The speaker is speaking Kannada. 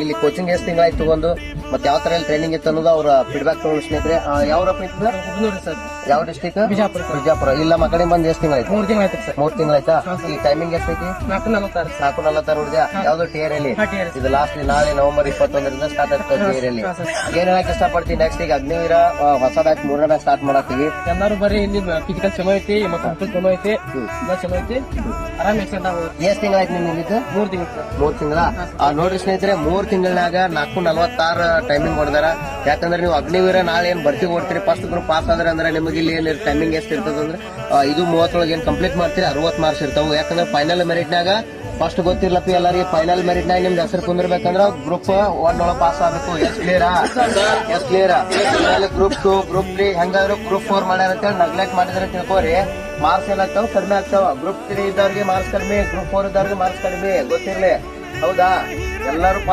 ಇಲ್ಲಿ ಕೋಚಿಂಗ್ ಎಷ್ಟು ತಿಂಗಳಾಯ್ತು ತಗೊಂಡು ಮತ್ತೆ ಯಾವ ತರ ಟ್ರೈನಿಂಗ್ ಇತ್ತು ಅನ್ನೋದು ಅವ್ರ ಫೀಡ್ಬ್ಯಾಕ್ ತಗೊಂಡು ಸ್ನೇಹಿತರೆ. ಯಾವ್ರಪ್ಪ ಇತ್ತು ಸರ್. ಯಾವ ಡಿಸ್ಟಿಕ್ ಬಿಜಾಪುರ ಇಲ್ಲ ಮಕ್ಕಳಿಗೆ ಬಂದ್ ಎಷ್ಟು ತಿಂಗಳ ಮೂರ್ ತಿಂಗಳ ಆಯ್ತು ಸರ್. ಮೂರ್ ತಿಂಗಳಾಯ್ತಾ? ಈ ಟೈಮಿಂಗ್ ಎಷ್ಟೈತಿ? ನಾಲ್ಕು ನಲವತ್ತಾರು ಹುಡುಗ ನಾಲ್ಕು ನಲವತ್ತಾರು ಯಾವ್ದು ಟಿಯರ್ ಅಲ್ಲಿ? ಇದು ಲಾಸ್ಟ್ ನಾಳೆ ನವೆಂಬರ್ ಇಪ್ಪತ್ತೊಂದರಿಂದ ಸ್ಟಾರ್ಟ್ ಆಗ್ತದೆ ಟಿಯರ್ ಅಲ್ಲಿ. ಹಾ, ಏನ್ ಹೇಳಕ್ ಇಷ್ಟಪಡ್ತೀನಿ ನೆಕ್ಸ್ಟ್ ಈಗ ಅಗ್ನಿವೀರ ಹೊಸ ಬ್ಯಾಚ್ ಮೂರನೇ ಬ್ಯಾಚ್ ಸ್ಟಾರ್ಟ್ ಮಾಡತ್ತೀವಿ ಎಲ್ಲರೂ ಬರೀ ಇಲ್ಲಿ ಫಿಸಿಕಲ್ ಚಲೋ ಐತಿ ಮತ್ತೆ ಚಲೋ ಐತಿ ಚಲೋ ಐತಿ. ಆರಾಮ್ ಎಷ್ಟ್ ತಿಂಗಳಾಯ್ತು ನಿಮ್ ಇಲ್ಲಿದ್ದು ಮೂರು ತಿಂಗಳು ಮೂರ್ ತಿಂಗಳ? ನೋಡ್ರಿ ಸ್ನೇಹಿತರೆ ಮೂರ್ ತಿಂಗಳಾಗ ನಾಲ್ಕು ನಲವತ್ತಾರು ಟೈಮಿಂಗ್ ಹೊಡೆದಾರ ಯಾಕಂದ್ರೆ ನೀವು ಅಗ್ನಿವೀರ ನಾಳೆ ಏನ್ ಭರ್ತಿ ಕೊಡ್ತೀರಿ? ಫಸ್ಟ್ ಗ್ರೂಪ್ ಪಾಸ್ ಆದ್ರೆ ಅಂದ್ರೆ ನಿಮಗೆ ಇಲ್ಲಿ ಏನ್ ಟೈಮಿಂಗ್ ಎಷ್ಟು ಇರ್ತದಂದ್ರೆ ಇದು ಮೂವತ್ತೊಳಗೆ ಏನ್ ಕಂಪ್ಲೀಟ್ ಮಾಡ್ತೀರಿ? ಅರವತ್ ಮಾರ್ಕ್ಸ್ ಇರ್ತಾವ. ಯಾಕಂದ್ರೆ ಫೈನಲ್ ಮೆರಿಟ್ನಾಗ ಫಸ್ಟ್ ಗೊತ್ತಿರ್ಲಪ್ಪ ಎಲ್ಲರಿಗೆ ಫೈನಲ್ ಮೆರಿಟ್ ನಾಗ ನಿಮ್ದು ಹೆಸರು ಕುಂದಿರ್ಬೇಕಂದ್ರ ಗ್ರೂಪ್ ಒನ್ ಒಳಗೆ ಪಾಸ್ ಆಗ್ಬೇಕು. Yes clear yes clear group two group three ಹೆಂಗಾದ್ರು ಗ್ರೂಪ್ ಫೋರ್ ಮಾಡ್ಯಾರ ಅಂತೇಳಿ ನಗ್ಲೆಕ್ಟ್ ಮಾಡಿದ್ರೆ ತಿಳ್ಕೊರಿ. ಮಾರ್ಕ್ಸ್ ಏನಾಗ್ತಾವ ಕಡಿಮೆ ಆಗ್ತಾವ. ಗ್ರೂಪ್ ತ್ರೀ ಇದ್ದವ್ರಿಗೆ ಮಾರ್ಕ್ಸ್ ಕಡಿಮೆ ಗ್ರೂಪ್ ಫೋರ್ ಇದ್ದವ್ರಿಗೆ ಮಾರ್ಕ್ಸ್ ಕಡಿಮೆ. ಗೊತ್ತಿರ್ಲಿ? ಹೌದಾ? ಎಲ್ಲರೂ ಫಸ್ಟ್